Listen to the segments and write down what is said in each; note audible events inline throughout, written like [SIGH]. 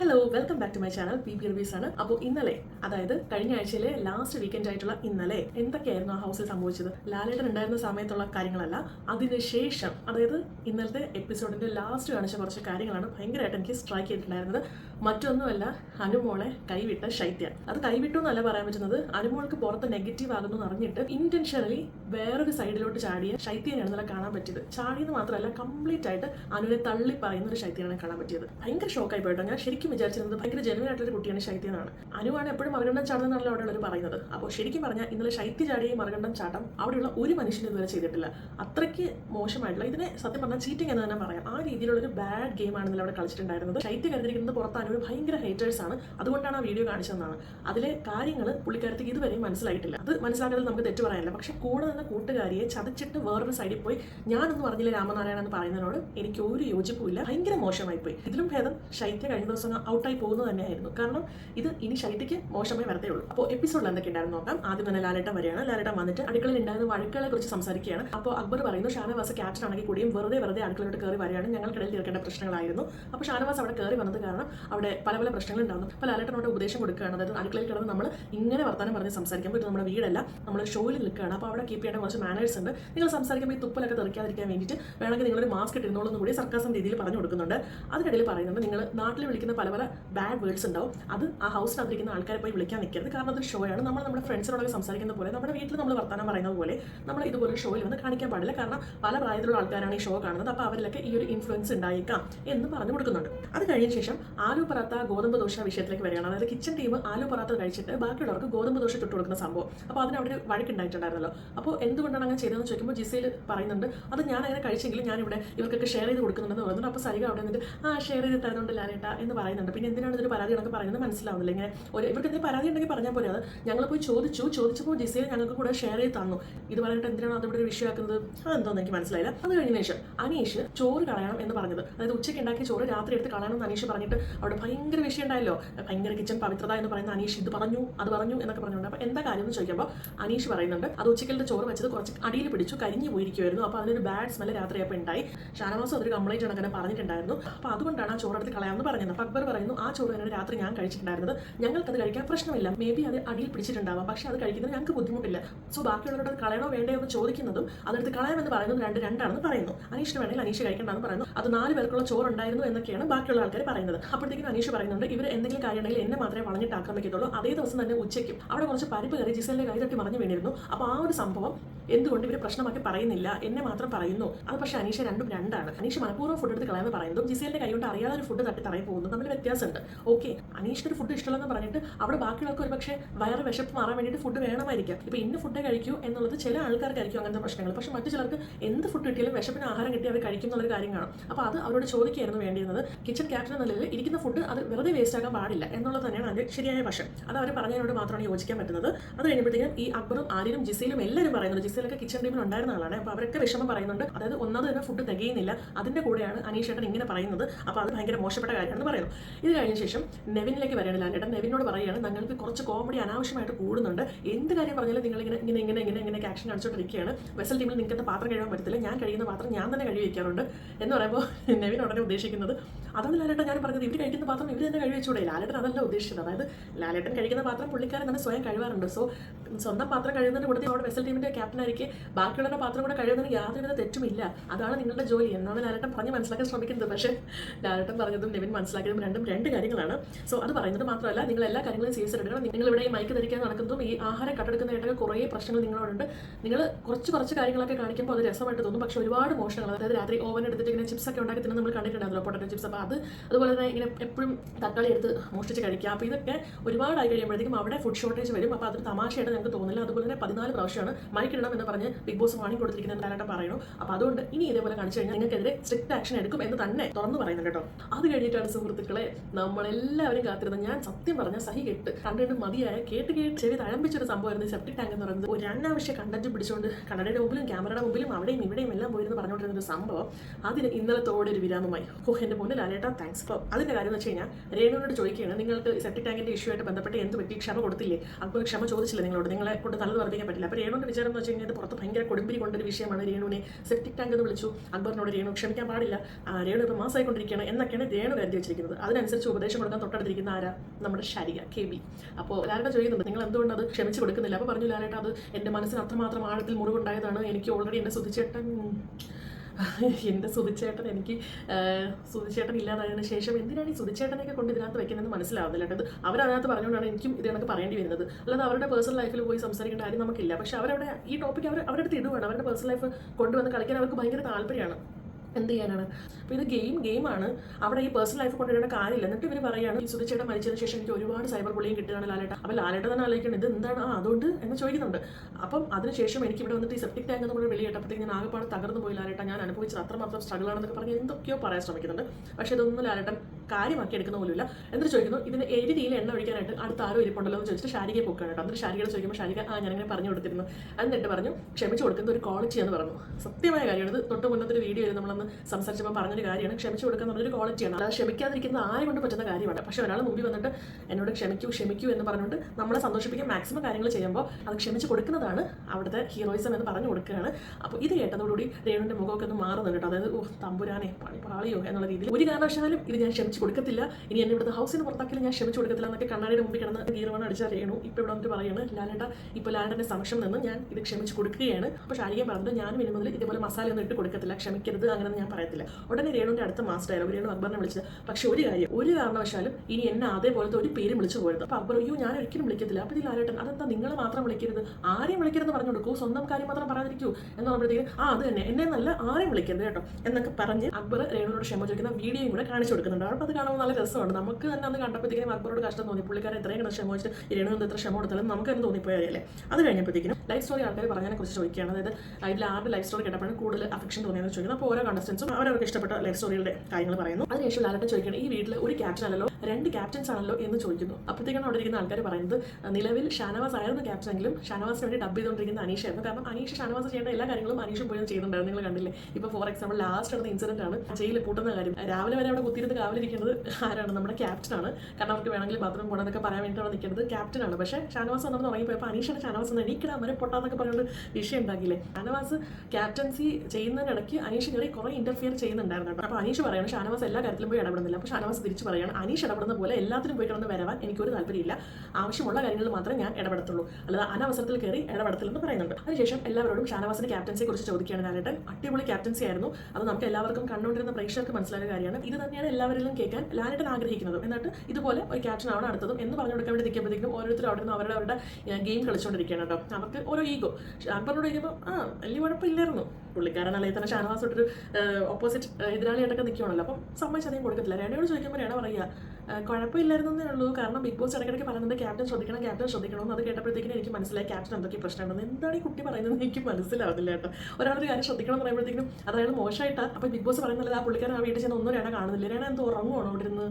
Hello welcome back to my channel P P reviews ആണ്. അപ്പോൾ ഇന്നലെ അതായത് കഴിഞ്ഞ ആഴ്ചയിലെ ലാസ്റ്റ് വീക്കെൻഡ് ആയിട്ടുള്ള ഇന്നലെ എന്തൊക്കെയായിരുന്നു ആ ഹൗസിൽ സംഭവിച്ചത്? ലാലേട്ടൻ ഉണ്ടായിരുന്ന സമയത്തുള്ള കാര്യങ്ങളല്ല അതിനുശേഷം അതായത് ഇന്നലത്തെ എപ്പിസോഡിന്റെ ലാസ്റ്റ് കാണിച്ച കുറച്ച് കാര്യങ്ങളാണ് ഭയങ്കരമായിട്ട് എനിക്ക് സ്ട്രൈക്ക് ചെയ്തിട്ടുണ്ടായിരുന്നത്. മറ്റൊന്നുമല്ല അനുമോളെ കൈവിട്ട ശൈത്യ. അത് കൈവിട്ടു എന്നല്ല പറയാൻ പറ്റുന്നത്. അനുമോൾക്ക് പുറത്ത് നെഗറ്റീവ് ആകുന്നു അറിഞ്ഞിട്ട് ഇന്റൻഷനലി വേറൊരു സൈഡിലോട്ട് ചാടിയ ശൈത്യനെയാണ് ഇന്നലെ കാണാൻ പറ്റിയത്. ചാടിയെന്ന് മാത്രമല്ല കംപ്ലീറ്റ് ആയിട്ട് അനുവിനെ തള്ളി പറയുന്ന ഒരു ശൈത്യനാണ് കാണാൻ പറ്റിയത്. ഭയങ്കര ഷോക്കായി പോയിട്ടോ. ഞാൻ ശരിക്കും വിചാരിച്ചിരുന്നത് ഭയങ്കര ജെനുവൻ ആയിട്ടുള്ള കുട്ടിയാണ് ശൈത്യ എന്നാണ്. അനുവാണ് എപ്പോഴും മറുകണ്ഠം അവിടെ അവിടെയുള്ളവർ പറയുന്നത്. അപ്പോൾ ശരിക്കും പറഞ്ഞാൽ ഇന്നലെ ശൈത്യ ചാടിയ മറുകണ്ഠം ചാട്ടം അവിടെയുള്ള ഒരു മനുഷ്യനും ഇതുവരെ ചെയ്തിട്ടില്ല. അത്രയ്ക്ക് മോശമായിട്ടുള്ള ഇതിനെ സത്യം പറഞ്ഞാൽ ചീറ്റിംഗ് എന്ന് തന്നെ പറയാം. ആ രീതിയിലുള്ള ഒരു ബാഡ് ഗെയിമാണ് ഇന്നലെ അവിടെ കളിച്ചിട്ടുണ്ടായിരുന്നത്. ശൈത്യ കരുതിയിരിക്കുന്നത് പുറത്ത് അനുവ് ഭയങ്കര ഹേറ്റേഴ്സ് ആണ്. അതുകൊണ്ടാണ് ആ വീഡിയോ കാണിച്ചതെന്നാണ്. അതിലെ കാര്യങ്ങൾ പുള്ളിക്കാരത്തേക്ക് ഇതുവരെയും മനസ്സിലായിട്ടില്ല. അത് മനസ്സിലാക്കുന്നത് നമുക്ക് തെറ്റ് പറയാനില്ല. പക്ഷെ കൂടെ നിന്ന കൂട്ടുകാരിയെ ചതച്ചിട്ട് വേറൊരു സൈഡിൽ പോയി. ഞാനൊന്നും പറഞ്ഞില്ല രാമനാരായണൻ എന്ന് പറയുന്നതിനോട് എനിക്ക് ഒരു യോജിപ്പുമില്ല ഭയങ്കര മോശമായി പോയി ഇതിലും ഭേദം ശൈത്യ കഴിഞ്ഞ ദിവസം ഔട്ടായി പോകുന്നത് തന്നെയായിരുന്നു. കാരണം ഇത് ഇനി ശൈത്യക്ക് മോശമായി വരത്തേ ഉള്ളൂ. അപ്പോൾ എപ്പിസോഡിൽ എന്തൊക്കെ ഉണ്ടായിരുന്നു നോക്കാം. ആദ്യം തന്നെ ലാലേട്ടൻ വരെയാണ് ലാലേട്ടൻ വന്നിട്ട് അടുക്കളയിൽ ഉണ്ടായിരുന്ന വഴക്കുകളെ കുറിച്ച് സംസാരിക്കുകയാണ്. അപ്പോൾ അക്ബർ പറയുന്നു ഷാനവാസ് ക്യാപ്റ്റൻ ആണെങ്കിൽ കൂടിയും വെറുതെ വെറുതെ അടുക്കളയിലോട്ട് കയറി വരികയാണ്. ഞങ്ങൾക്കിടയിൽ തീർക്കേണ്ട പ്രശ്നങ്ങളായിരുന്നു. അപ്പോൾ ഷാനവാസ് അവിടെ കയറി വന്നത് കാരണം അവിടെ പല പല പ്രശ്നങ്ങൾ ഉണ്ടാകുന്നു അപ്പോൾ ലാലേട്ടനോട് ഉപദേശം കൊടുക്കുകയാണ്. അതായത് അടുക്കളയിൽ കിടന്ന് നമ്മൾ ഇങ്ങനെ വർത്താനം പറഞ്ഞ് സംസാരിക്കുമ്പോൾ ഇത് നമ്മുടെ വീടല്ല നമ്മൾ ഷോയിൽ നിൽക്കുകയാണ്. അപ്പോൾ അവിടെ കീപ്പ് ചെയ്യേണ്ട കുറച്ച് മാനേഴ്സ് ഉണ്ട്. നിങ്ങൾ സംസാരിക്കുമ്പോൾ ഈ തുപ്പലൊക്കെ തെറിക്കാതിരിക്കാൻ വേണ്ടിയിട്ട് വേണമെങ്കിൽ നിങ്ങളൊരു മാസ്ക് ഇട്ടിരുന്നോളൂ എന്നുകൂടി സർക്കാസം രീതിയിൽ പറഞ്ഞു കൊടുക്കുന്നുണ്ട്. അതിനിടയിൽ പറയുന്നുണ്ട് നിങ്ങൾ നാട്ടിൽ വിളിക്കുന്ന പല പല പല ബാഡ് വേർഡ്സ് ഉണ്ടാവും. അത് ആ ഹൗസിനകത്തിരിക്കുന്ന ആൾക്കാരെ പോയി വിളിക്കാൻ നിൽക്കരുത്. കാരണം അതൊരു ഷോ ആണ്. നമ്മൾ നമ്മുടെ ഫ്രണ്ട്സിനോടൊക്കെ സംസാരിക്കുന്ന പോലെ നമ്മുടെ വീട്ടിൽ നമ്മൾ വർത്തമാനം പറയുന്നത് പോലെ നമ്മൾ ഇതുപോലെ ഷോയിൽ വന്ന് കാണിക്കാൻ പാടില്ല. കാരണം പല പ്രായത്തിലുള്ള ആൾക്കാരാണ് ഈ ഷോ കാണുന്നത്. അപ്പോൾ അവരിലൊക്കെ ഈ ഒരു ഇൻഫ്ലുവൻസ് ഉണ്ടായേക്കാം എന്ന് പറഞ്ഞു കൊടുക്കുന്നുണ്ട്. അത് കഴിഞ്ഞ ശേഷം ആലു പറാത്ത ഗോതമ്പ് ദോശ വിഷയത്തിലേക്ക് വരികയാണ്. അതായത് കിച്ചൺ ടീം ആലു പറാത്ത കഴിച്ചിട്ട് ബാക്കിയുള്ളവർക്ക് ഗോതമ്പ് ദോശ ചുട്ടു കൊടുക്കുന്ന സംഭവം. അപ്പോൾ അതിന് അവിടെ ഒരു വഴക്കുണ്ടായിട്ടുണ്ടായിരുന്നല്ലോ. അപ്പോൾ എന്തുകൊണ്ടാണ് അങ്ങനെ ചെയ്തതെന്ന് ചോദിക്കുമ്പോൾ ജിസയിൽ പറയുന്നുണ്ട് അത് ഞാൻ അങ്ങനെ കഴിച്ചെങ്കിലും ഞാനിവിടെ ഇവർക്കൊക്കെ ഷെയർ ചെയ്ത് കൊടുക്കുന്നുണ്ടെന്ന് പറയുന്നുണ്ട്. അപ്പോൾ സരിക അവിടെ നിന്നിട്ട് ആ ഷെയർ ചെയ്ത് തരുന്നുണ്ട് ലാലേട്ട എന്ന് പറയുന്നുണ്ട് പിന്നെ എന്തിനാണ് ഇതൊരു പരാതി കണക്ക് പറയുന്നത് മനസ്സിലാവുന്നില്ല. ഇങ്ങനെ ഒരു ഇവർക്ക് എന്തെങ്കിലും പരാതി ഉണ്ടെങ്കിൽ പറഞ്ഞാൽ പോലെ അത് ഞങ്ങൾ പോയി ചോദിച്ചു. ചോദിച്ചപ്പോൾ ജിസയിൽ ഞങ്ങൾക്ക് കൂടെ ഷെയർ ചെയ്ത് തന്നു. ഇത് പറഞ്ഞിട്ട് എന്തിനാണ് അതിവിടെ ഒരു വിഷയമാക്കുന്നത് അതെന്തോന്ന് എനിക്ക് മനസ്സിലായില്ല. അത് കഴിഞ്ഞ ശേഷം അനീഷ് ചോറ് കളയണം എന്ന് പറഞ്ഞത്. അതായത് ഉച്ചയ്ക്ക് ഉണ്ടാക്കിയ ചോറ് രാത്രി എടുത്ത് കളയണം എന്ന് അനീഷ് പറഞ്ഞിട്ട് അവിടെ ഭയങ്കര വിഷയം ഉണ്ടായല്ലോ. ഭയങ്കര കിച്ചൺ പവിത്രത എന്ന് പറയുന്ന അനീഷ് ഇത് പറഞ്ഞു അത് പറഞ്ഞു എന്നൊക്കെ പറഞ്ഞുകൊണ്ട്. അപ്പോൾ എന്താ കാര്യം എന്ന് ചോദിക്കുമ്പോൾ അനീഷ് പറയുന്നുണ്ട് അത് ഉച്ചക്കലത്തെ ചോറ് വെച്ചത് കുറച്ച് അടിയിൽ പിടിച്ചു കരിഞ്ഞു പോയിരിക്കുമായിരുന്നു അപ്പോൾ അതിനൊരു ബാഡ് സ്മെല്ല് രാത്രിയപ്പോൾ ഉണ്ടായി. ഷാനവാസം അതൊരു കംപ്ലൈന്റ് ഉണ്ടെങ്കിൽ പറഞ്ഞിട്ടുണ്ടായിരുന്നു. അപ്പോൾ അതുകൊണ്ടാണ് ആ ചോറെടുത്ത് കളയാമെന്ന് പറഞ്ഞത്. അപ്പോൾ അക്ബർ പറയുന്നു ആ ചോറ് തന്നെയാണ് രാത്രി ഞാൻ കഴിച്ചിട്ടുണ്ടായിരുന്നത്. ഞങ്ങൾക്കത് കഴിക്കാൻ പ്രശ്നമില്ല. മേ ബി അത് അടിയിൽ പിടിച്ചിട്ടുണ്ടാവാം. പക്ഷേ അത് കഴിക്കുന്നത് ഞങ്ങൾക്ക് ബുദ്ധിമുട്ടില്ല. സോ ബാക്കിയുള്ളവരോട് അത് കളയണോ വേണ്ടയോ എന്ന് ചോദിക്കുന്നതും അതെടുത്ത് കളയാമെന്ന് പറയുന്നത് രണ്ട് രണ്ടാണെന്ന് പറയുന്നു. അനീഷ് വേണമെങ്കിൽ അനീഷ് കഴിക്കണ്ടെന്ന് പറയുന്നു. അത് നാല് പേർക്കുള്ള ചോറ് ഉണ്ടായിരുന്നു എന്നൊക്കെയാണ് ബാക്കിയുള്ള ആൾക്കാർ പറയുന്നത്. അപ്പോഴത്തേക്കും അനീഷ് പറയുന്നുണ്ട് ഇവർ എന്തെങ്കിലും കാര്യമുണ്ടെങ്കിൽ എന്നെ മാത്രമേ വളഞ്ഞിട്ട് ആക്രമിക്കത്തുള്ളൂ അതേ ദിവസം തന്നെ ഉച്ചയ്ക്കും അവിടെ കുറച്ച് പരിപ്പ് കയറി ജിസലിന്റെ കൈ തട്ടി മറിഞ്ഞു വീണിരുന്നു. അപ്പോൾ ആ ഒരു സംഭവം എന്തുകൊണ്ട് ഇവർ പ്രശ്നമാക്കി പറയുന്നില്ല? എന്നെ മാത്രം പറയുന്നു. അത് പക്ഷേ അനീഷ രണ്ടും രണ്ടാണ്. അനീഷ് മനഃപൂർവം ഫുഡ് എടുത്ത് കളയാൻ പറയുന്നതും ജിസലിന്റെ കൈ കൊണ്ട് അറിയാതെ ഒരു ഫുഡ് തട്ടി തറയിൽ പോകുന്നു തമ്മിൽ വ്യത്യാസമുണ്ട്. ഓക്കെ അനീഷിന് ഫുഡ് ഇഷ്ടമല്ലെന്ന് പറഞ്ഞിട്ട് അവിടെ ബാക്കിയുള്ളവർക്ക് ഒരു പക്ഷേ വയറ് വിശപ്പ് മാറാൻ വേണ്ടിയിട്ട് ഫുഡ് വേണമായിരിക്കാം. ഇപ്പം ഇന്ന് ഫുഡ് കഴിക്കൂ എന്നുള്ളത് ചില ആൾക്കാർക്കായിരിക്കും അങ്ങനത്തെ പ്രശ്നങ്ങൾ. പക്ഷേ മറ്റു ചിലർക്ക് എന്ത് ഫുഡ് കിട്ടിയാലും വിശപ്പിന് ആഹാരം കിട്ടി അവർ കഴിക്കും എന്നുള്ളൊരു കാര്യം കാണും. അപ്പോൾ അത് അവരോട് ചോദിക്കുകയായിരുന്നു വേണ്ടിയിരുന്നത്. കിച്ചൺ ക്യാപ്റ്റൻ എന്ന നിലയിൽ ഇരിക്കുന്ന ഫുഡ് അത് വെറുതെ വേസ്റ്റ് ആക്കാൻ പാടില്ല എന്നുള്ളത് തന്നെയാണ് അതിന്റെ ശരിയായ വശം. അത് അവർ പറഞ്ഞതിനോട് മാത്രമാണ് യോജിക്കാൻ പറ്റുന്നത്. അത് കഴിഞ്ഞപ്പോഴത്തേക്കും ഈ അക്ബറും ആര്യനും ജിസയിലും എല്ലാവരും പറയുന്നത് ജിസയിലൊക്കെ കിച്ചൺ ടീമിൽ ഉണ്ടായിരുന്ന ആളാണ്. അപ്പോൾ അവരൊക്കെ വിഷമം പറയുന്നുണ്ട്. അതായത് ഒന്നാമത് തന്നെ ഫുഡ് തികയുന്നില്ല. അതിന്റെ കൂടെയാണ് അനീഷ് ഏട്ടൻ ഇങ്ങനെ പറയുന്നത്. അപ്പോൾ അത് ഭയങ്കര മോശപ്പെട്ട കാര്യമാണെന്ന് പറയുന്നു. ഇത് കഴിഞ്ഞ ശേഷം നെവിനിലേക്ക് വരികയാണ് ലാലേട്ടൻ നെവിനോട് പറയുകയാണ് ഞങ്ങൾക്ക് കുറച്ച് കോമഡി അനാവശ്യമായിട്ട് കൂടുന്നുണ്ട്. എന്ത് കാര്യം പറഞ്ഞാലും നിങ്ങൾ ഇങ്ങനെ ഇങ്ങനെ ഇങ്ങനെ ഇങ്ങനെ ആക്ഷൻ കാണിച്ചുകൊണ്ടിരിക്കുകയാണ് വെസൽ ടീമിൽ നിങ്ങൾക്ക് പാത്രം കഴുകാൻ പറ്റത്തില്ല. ഞാൻ കഴിയുന്ന പാത്രം ഞാൻ തന്നെ കഴുകി വയ്ക്കാറുണ്ട് എന്ന് പറയുമ്പോൾ നെവിൻ ഉടനെ ഉദ്ദേശിക്കുന്നത് അതുകൊണ്ട് ലാലേട്ടൻ ഞാൻ പറഞ്ഞത് ഇവർ കഴിക്കുന്ന പാത്രം ഇവർ തന്നെ കഴുകി വെച്ചുകൂടെ ലാലേട്ടൻ അതല്ല ഉദ്ദേശിച്ചത്. അതായത് ലാലേട്ടൻ കഴിക്കുന്ന പാത്രം പുള്ളിക്കാരൻ തന്നെ സ്വയം കഴുകാറുണ്ട്. സോ സ്വന്തം പാത്രം കഴുകുന്നതിന് കൂടുതൽ അവിടെ വെസൽ ടീമിന്റെ ക്യാപ്റ്റൻ ആയിരിക്കും ബാക്കിയുള്ളവരുടെ പാത്രം കൂടെ കഴിയുന്നതിന് യാതൊരുവിധ തെറ്റുമില്ല. അതാണ് നിങ്ങളുടെ ജോലി. എന്നാണ് ലാലേട്ടൻ പറഞ്ഞ് മനസ്സിലാക്കാൻ ശ്രമിക്കുന്നത്. പക്ഷേ ലാലേട്ടൻ പറഞ്ഞതും നെവിൻ മനസ്സിലാക്കിയതും രണ്ടും രണ്ട് കാര്യങ്ങളാണ്. സോ അത് പറയുന്നത് മാത്രമല്ല നിങ്ങൾ എല്ലാ കാര്യങ്ങളും സീരിയസ് എടുക്കണം നിങ്ങൾ ഇവിടെ ഈ മൈക്ക് ധരിക്കാൻ നടക്കുന്നതും ഈ ആഹാരം കട്ടെടുക്കുന്നതായിട്ടൊക്കെ കുറേ പ്രശ്നങ്ങൾ നിങ്ങളോടുണ്ട്. നിങ്ങൾ കുറച്ച് കുറച്ച് കാര്യങ്ങളൊക്കെ കാണിക്കുമ്പോൾ അത് രസമായിട്ട് തോന്നും. പക്ഷേ ഒരുപാട് മോശങ്ങൾ അതായത് രാത്രി ഓവൻ എടുത്തിട്ട് ഇങ്ങനെ ചിപ്സ് ഒക്കെ ഉണ്ടാക്കി തന്നെ നമ്മൾ കണ്ടിട്ടുണ്ടായിരുന്നല്ലോ പൊട്ടറ്റോ ചിപ്സ് അപ്പോൾ അത് അതുപോലെ തന്നെ ഇങ്ങനെ എപ്പോഴും തക്കാളി എടുത്ത് മോഷ്ടിച്ച് കഴിക്കുക. അപ്പോൾ ഇതൊക്കെ ഒരുപാടായി കഴിയുമ്പോഴത്തേക്കും അവിടെ ഫുഡ് ഷോർട്ടേജ് വരും. അപ്പോൾ അതൊരു തമാശയായിട്ട് ഞങ്ങൾക്ക് തോന്നില്ല അതുപോലെ തന്നെ പതിനാല് പ്രാവശ്യമാണ് മൈക്കിടണം എന്ന് പറഞ്ഞ് ബിഗ് ബോസ് വാങ്ങി കൊടുത്തിരിക്കുന്ന ലാലേട്ടൻ പറയുന്നു. അപ്പോൾ അതുകൊണ്ട് ഇനി ഇതേപോലെ കാണിച്ചു കഴിഞ്ഞാൽ നിങ്ങൾക്കെതിരെ സ്ട്രിക്ട് ആക്ഷൻ എടുക്കും എന്ന് തന്നെ തുറന്നു പറയുന്നുണ്ട് കേട്ടോ. അത് കഴിഞ്ഞിട്ടാണ് സുഹൃത്തുക്കളെ നമ്മളെല്ലാവരും കാത്തിരുന്ന ഞാൻ സത്യം പറഞ്ഞ സഹി കേട്ട്. കണ്ടിട്ട് മതിയായ കേട്ട് കേട്ട് ചെവി തഴമ്പിച്ചൊരു സംഭവമായിരുന്നു സെപ്റ്റിക് ടാങ്ക് എന്ന് പറയുന്നത്. ഒരു അനാവശ്യ കണ്ടന്റ് പിടിച്ചുകൊണ്ട് കണ്ണടയുടെ മുമ്പിലും ക്യാമറയുടെ മുമ്പിലും അവിടെയും ഇവിടെയും എല്ലാം പോയിരുന്നു പറഞ്ഞുകൊണ്ടിരുന്ന ഒരു സംഭവം. അതിന് ഇന്നലത്തോടെ ഒരു വിരാമമായി. ഓ എന്റെ മുന്നിൽ ലാലേട്ടാ താങ്ക്സ് ഫോർ അതിന്റെ കാര്യം എന്ന് വെച്ച് കഴിഞ്ഞാൽ രേണുവിനോട് ചോദിക്കുകയാണ് നിങ്ങൾക്ക് സെപ്റ്റിക് ടാങ്കിന്റെ ഇഷ്യൂ ആയിട്ട് ബന്ധപ്പെട്ട് എന്ത് പറ്റി? ക്ഷമ കൊടുത്തില്ലേ? അപ്പോൾ ക്ഷമ ചോദിച്ചില്ല നിങ്ങളോട്? നിങ്ങളെ കൊണ്ട് നല്ലത് വർദ്ധിക്കാൻ പറ്റില്ല. അപ്പോൾ രേണുവിന്റെ വിചാരം എന്ന് വെച്ച് കഴിഞ്ഞാൽ ഇത് പുറത്ത് ഭയങ്കര കൊടുമ്പിരി കൊണ്ടൊരു വിഷയമാണ് രേണുവിനെ സെപ്റ്റിക് ടാങ്ക് എന്ന് വിളിച്ചു. അക്ബറിനോട് രേണു ക്ഷമിക്കാൻ പാടില്ല. രേണു ഇപ്പോൾ മാസമായിക്കൊണ്ടിരിക്കുകയാണ് എന്നൊക്കെയാണ് രേണു കരുതി വെച്ചിരിക്കുന്നത്. അതിനനുസരിച്ച് ഉപദേശം കൊടുക്കാൻ തൊട്ടടുത്തിരിക്കുന്ന ആരാ? നമ്മുടെ ശരിക കെ ബി അപ്പോൾ ലാലേട്ട ചോദിക്കുന്നുണ്ട് നിങ്ങൾ എന്തുകൊണ്ട് അത് ക്ഷമിച്ച് കൊടുക്കുന്നില്ല? അപ്പോൾ പറഞ്ഞു ലാലേട്ട അത് എന്റെ മനസ്സിന് അത്രമാത്രം ആഴത്തിൽ മുറിവുണ്ടായതാണ്. എനിക്ക് ഓൾറെഡി എന്റെ സുധിച്ചേട്ടൻ എന്റെ സുധിച്ചേട്ടൻ എനിക്ക് സുതിച്ചേട്ടൻ ഇല്ലാതായതിനു ശേഷം എന്തിനാണ് ഈ സുധിച്ചേട്ടനെയൊക്കെ കൊണ്ട് ഇതിനകത്ത് വെക്കുന്നതെന്ന് മനസ്സിലാവുന്നില്ല അത് അവരതിനകത്ത് പറഞ്ഞുകൊണ്ടാണ് എനിക്കും ഇത് കണക്ക് പറയേണ്ടി വരുന്നത്. അല്ലാതെ അവരുടെ പേഴ്സണൽ ലൈഫിൽ പോയി സംസാരിക്കേണ്ട കാര്യം നമുക്കില്ല. പക്ഷെ അവരവിടെ ഈ ടോപ്പിക് അവർ അവരുടെ അടുത്ത് ഇടുവാണ്. അവരുടെ പേഴ്സണൽ ലൈഫ് കൊണ്ടുവന്ന് കളിക്കാൻ അവർക്ക് ഭയങ്കര താല്പര്യമാണ്. എന്ത് ചെയ്യാനാണ്? അപ്പോൾ ഇത് ഗെയിം ഗെയിമാണ്. അവിടെ ഈ പേഴ്സണൽ ലൈഫ് കൊണ്ടുവരേണ്ട കാര്യമില്ല. എന്നിട്ട് ഇവർ പറയുകയാണ് ഈ സുരക്ഷയുടെ മരിച്ചതിന് ശേഷം എനിക്ക് ഒരുപാട് സൈബർ ബുള്ളിയും കിട്ടുകയാണ് ലാലേട്ട. അപ്പോൾ ലാലേട്ട തന്നെ ആലോചിക്കണം ഇത് എന്താണ്? ആ അതുകൊണ്ട് എന്ന് ചോദിക്കുന്നുണ്ട്. അപ്പം അതിനുശേഷം എനിക്ക് ഇവിടെ വന്നിട്ട് ഈ സെപ്റ്റിക് ടാങ്ക് നമ്മൾ വെളിയിട്ടപ്പോഴത്തേക്ക് ഞാൻ ആകെപ്പാട് തകർന്നു പോയി ലാലേട്ട. ഞാൻ അനുഭവിച്ചത് അത്രമാത്രം സ്ട്രഗിൾ ആണെന്നൊക്കെ പറഞ്ഞ് എന്തൊക്കെയോ പറയാൻ ശ്രമിക്കുന്നുണ്ട്. പക്ഷേ ഇതൊന്നും ലാലേട്ടൻ കാര്യമാക്കി എടുക്കുന്ന പോലുമില്ല. എന്നിട്ട് ചോദിക്കുന്നു ഇതിന് എഴുതിയിൽ എണ്ണ ഒഴിക്കാനായിട്ട് അടുത്ത ആരോ ഇരിപ്പുണ്ടല്ലോ എന്ന് ചോദിച്ചിട്ട് ശാരികയെ പൊക്കാണ് കേട്ടോ. എന്നിട്ട് ശാരികയോട് ചോദിക്കുമ്പോൾ ശാരിക ആ ഞാനിങ്ങനെ പറഞ്ഞു കൊടുത്തിരുന്നു എന്നിട്ട് പറഞ്ഞു ക്ഷമിച്ചു കൊടുക്കുന്നത് ഒരു കോളേജ് എന്ന് പറഞ്ഞു. സത്യമായ കാര്യമാണ്. ഇത് തൊട്ട് മുന്നത്തെ ഒരു വീഡിയോ നമ്മളന്ന് സംസാരിച്ചപ്പോൾ പറഞ്ഞൊരു കാര്യമാണ് ക്ഷമിച്ചു കൊടുക്കുക എന്നുള്ളൊരു ക്വാളിറ്റിയാണ് അത് ക്ഷമിക്കാതിരിക്കുന്ന ആരെ കൊണ്ട് പറ്റുന്ന കാര്യമാണ്. പക്ഷേ ഒരാൾ മുമ്പിൽ വന്നിട്ട് എന്നോട് ക്ഷമിക്കൂ ക്ഷമിക്കൂ എന്ന് പറഞ്ഞുകൊണ്ട് നമ്മളെ സന്തോഷിപ്പിക്കാൻ മാക്സിമം കാര്യങ്ങൾ ചെയ്യുമ്പോൾ അത് ക്ഷമിച്ച് കൊടുക്കുന്നതാണ് അവിടുത്തെ ഹീറോയിസം എന്ന് പറഞ്ഞു കൊടുക്കുകയാണ്. അപ്പോൾ ഇത് കേട്ടതോടുകൂടി രേണുവിന്റെ മുഖമൊക്കെ ഒന്ന് മാറുന്നുണ്ട് കേട്ടോ. അതായത് ഓ തമ്പുരാനെ പണി പാളിയോ എന്നുള്ള രീതിയിൽ. ഒരു കാരണവശാലും ഇത് ഞാൻ ക്ഷമിച്ച് കൊടുക്കത്തില്ല. ഇനി എന്നെ ഇവിടുത്തെ ഹൗസിന് പുറത്താക്കിയാലും ഞാൻ ക്ഷമിച്ച് കൊടുക്കത്തില്ല എന്നൊക്കെ കണ്ണാടിയുടെ മുമ്പിൽ കിടന്ന് തീരുമാനം അടിച്ചാൽ രേണു ഇപ്പോൾ ഇവിടെ വന്നിട്ട് പറയാണ് ലാലേട്ട ഇപ്പോൾ ലാലേട്ടന്റെ സമക്ഷം നിന്ന് ഞാൻ ഇത് ക്ഷമിച്ച് കൊടുക്കുകയാണ്. അപ്പോൾ ഷാരിക പറഞ്ഞത് ഞാൻ ഇനി മുതൽ ഇതുപോലെ മസാല ഒന്നും ഇട്ട് കൊടുക്കത്തില്ല ക്ഷമിക്കരുത് അങ്ങനെയൊന്നും ഞാൻ പറയത്തില്ല. ഉടനെ രേണുവിന്റെ അടുത്ത മാസ്റ്റർ ഡയലോഗ് രേണു അക്ബറിനെ വിളിച്ചത് പക്ഷേ ഒരു കാര്യം ഒരു കാരണവശാലും ഇനി എന്നെ അതേപോലത്തെ ഒരു പേര് വിളിച്ചു പോയത് അപ്പോൾ അക്ബർ അയ്യോ ഞാൻ ഒരിക്കലും വിളിക്കത്തില്ല. അപ്പോൾ ഈ ലാലേട്ടൻ അതെന്താ നിങ്ങൾ മാത്രം വിളിക്കരുത്? ആരെയും വിളിക്കരുത് പറഞ്ഞു കൊടുക്കൂ സ്വന്തം കാര്യം മാത്രം പറയാതിരിക്കൂ. എന്ന് പറയുമ്പോഴത്തേക്ക് ആ അത് തന്നെ. എന്നെ നല്ല ആരെയും വിളിക്കരുത് കേട്ടോ. എന്നൊക്കെ പറഞ്ഞ് അക്ബർ രേണുവിനോട് ക്ഷമ ചോദിക്കുന്ന വീഡിയോയും കൂടെ കാണിച്ചു കൊടുക്കുന്നുണ്ട്. അപ്പോൾ അത് കാണുമ്പോൾ നല്ല രസമാണ്. നമുക്ക് തന്നെ അന്ന് കണ്ടപ്പോഴത്തേക്കും അക്ബറോട് കഷ്ടം തോന്നി. പുള്ളിക്കാരൻ എത്രയും കണ്ട് ക്ഷമ വെച്ചിട്ട് രേണു എത്ര ക്ഷമ കൊടുത്താലും നമുക്ക് എന്ന് തോന്നിപ്പോയല്ലേ അത് കഴിഞ്ഞപ്പോഴത്തേക്കും ലൈഫ് സ്റ്റോറി ആൾക്കാർ പറഞ്ഞതിനെ കുറിച്ച് ചോദിക്കുകയാണ് അതായത് ഇതിൽ ആരുടെ ലൈഫ് സ്റ്റോറി കേട്ടപ്പോഴാണ് കൂടുതൽ അഫക്ഷൻ തോന്നിയെന്ന് ചോദിക്കുന്നത്? അപ്പോൾ ഓരോ കണ്ടസ്റ്റൻസും അവരവർക്ക് ഇഷ്ടപ്പെട്ട ലൈഫ് സ്റ്റോറികളുടെ കാര്യങ്ങൾ പറയുന്നു. അതിനുശേഷം ലാലട്ടൻ ചോദിക്കണം ഈ വീട്ടിൽ ഒരു ക്യാപ്റ്റൻ അല്ലല്ലോ രണ്ട് ക്യാപ്റ്റൻസ് ആണല്ലോ? എന്ന് ചോദിക്കുന്നു. അപ്പോഴത്തേക്കാണ് അവിടെ ഇരിക്കുന്ന ആൾക്കാർ പറയുന്നത് നിലവിൽ ഷാനവാസ് ആയിരുന്നു ക്യാപ്റ്റൻ എങ്കിലും ഷാനവാസിന് വേണ്ടി ഡബ് ചെയ്തുകൊണ്ടിരിക്കുന്ന അനീഷ് അനീഷായിരുന്നു കാരണം അനീഷ് ഷാനവാസ് ചെയ്യേണ്ട എല്ലാ കാര്യങ്ങളും അനീഷും പോലും ചെയ്യുന്നുണ്ടായിരുന്നു. നിങ്ങൾ കണ്ടില്ലേ? ഇപ്പോൾ ഫോർ എക്സാമ്പിൾ ലാസ്റ്റ് നടന്ന ഇൻസിഡന്റ് ആണ് ജയിലിൽ പൂട്ടുന്ന കാര്യം. രാവിലെ വരെ അവിടെ കുത്തിയിരുന്ന് കാവലിരിക്കുന്നത് ആരാണ്? നമ്മുടെ ക്യാപ്റ്റൻ ആണ്. കാരണം അവർക്ക് വേണമെങ്കിൽ ബാത്റൂം പോകണമെന്നൊക്കെ പറയാൻ വേണ്ടിയിട്ടാണ് നിൽക്കുന്നത്. ക്യാപ്റ്റൻ ആണ്. പക്ഷേ ഷാനവാസ് നമ്മൾ തുടങ്ങിയപ്പോൾ അനീഷാണ് ഷാനവാസ് എന്ന് എണീക്കിടാൻ വരെ പൊട്ടാന്നൊക്കെ പറഞ്ഞുകൊണ്ട് വിഷയം ഉണ്ടാക്കിയില്ലേ? ഷാനവാസ് ക്യാപ്റ്റൻസി ചെയ്യുന്നതിനിടയ്ക്ക് അനീഷ് കയറി കുറേ ഇന്റർഫിയർ ചെയ്യുന്നുണ്ടായിരുന്നു കേട്ടോ. അപ്പോൾ അനീഷ് പറയാണ് ഷാനവാസ് എല്ലാ കാര്യത്തിലും പോയി ഇടപെടുന്നില്ല. അപ്പോൾ ഷാനവാസ് തിരിച്ച് പറയാണ് അനീഷ് ഇടപെടുന്ന പോലെ എല്ലാത്തിനും പോയി കിടന്ന് വരവാൻ എനിക്കൊരു താല്പര്യമില്ല. ആവശ്യമുള്ള കാര്യങ്ങളിൽ മാത്രമേ ഞാൻ ഇടപെടത്തുള്ളൂ. അല്ലാതെ അനവസരത്തിൽ കയറി ഇടപെടത്തില്ലെന്ന് പറയുന്നുണ്ട്. അതിനുശേഷം എല്ലാവരോടും ഷാനവാസിന്റെ ക്യാപ്റ്റൻസിയെ കുറിച്ച് ചോദിക്കുകയാണ് ഞാനായിട്ട് അടിപൊളി ക്യാപ്റ്റൻസി ആയിരുന്നു. അത് നമുക്ക് എല്ലാവർക്കും കണ്ടുകൊണ്ടിരുന്ന പ്രേക്ഷകർക്ക് മനസ്സിലായ കാര്യമാണ്. ഇത് തന്നെയാണ് എല്ലാവരിലും കേൾക്കാൻ ലാലേട്ടൻ ആഗ്രഹിക്കുന്നത്. എന്നിട്ട് ഇതുപോലെ ഒരു ക്യാപ്റ്റൻ ആണ് അടുത്തതും എന്ന് പറഞ്ഞു കൊടുക്കാൻ വേണ്ടി നിൽക്കുമ്പോഴത്തേക്കും ഓരോരുത്തരും അവിടെ നിന്ന് അവരുടെ അവരുടെ ഗെയിം കളിച്ചുകൊണ്ടിരിക്കുകയാണ് കേട്ടോ. അവർക്ക് ഓരോ ഈഗോ അക്ബറിനോട് ചോദിക്കുമ്പോൾ ആ വലിയ കുഴപ്പമില്ലായിരുന്നു. പുള്ളിക്കാരനല്ലേ തന്നെ ഷാനവാസ് തൊട്ടൊരു ഓപ്പോസിറ്റ് എതിരാളിയായിട്ടൊക്കെ നിൽക്കുകയാണല്ലോ അപ്പം സമ്മതിച്ച് അധികം കൊടുക്കത്തില്ല. രേണയോട് ചോദിക്കുമ്പോൾ രേണ പറയുക കുഴപ്പമില്ലായിരുന്നു ഉള്ളൂ. കാരണം ബിഗ് ബോസ് ഇടയ്ക്കിടയ്ക്ക് പറയുന്നത് ക്യാപ്റ്റൻ ശ്രദ്ധിക്കണം ക്യാപ്റ്റൻ ശ്രദ്ധിക്കണം അത് കേട്ടപ്പോഴത്തേക്കും എനിക്ക് മനസ്സിലായി ക്യാപ്റ്റൻ എന്തൊക്കെ പ്രശ്നമുണ്ടെന്ന് എന്താണ് ഈ കുട്ടി പറയുന്നത് എനിക്ക് മനസ്സിലാവുന്നില്ല കേട്ടോ. ഒരാളൊരു കാര്യം ശ്രദ്ധിക്കണം എന്ന് പറയുമ്പോഴത്തേക്കും അത് അയാൾ മോശമായിട്ടാണ് അപ്പോൾ ബിഗ് ബോസ് പറയുന്നത് ആ പുള്ളിക്കാരൻ ആ വീട്ടിൽ ചെന്ന് ഒന്നും രേണ കാണുന്നില്ല. രേണ എന്തോ ഉറങ്ങുവാണോ അവിടെ ഇരുന്ന്?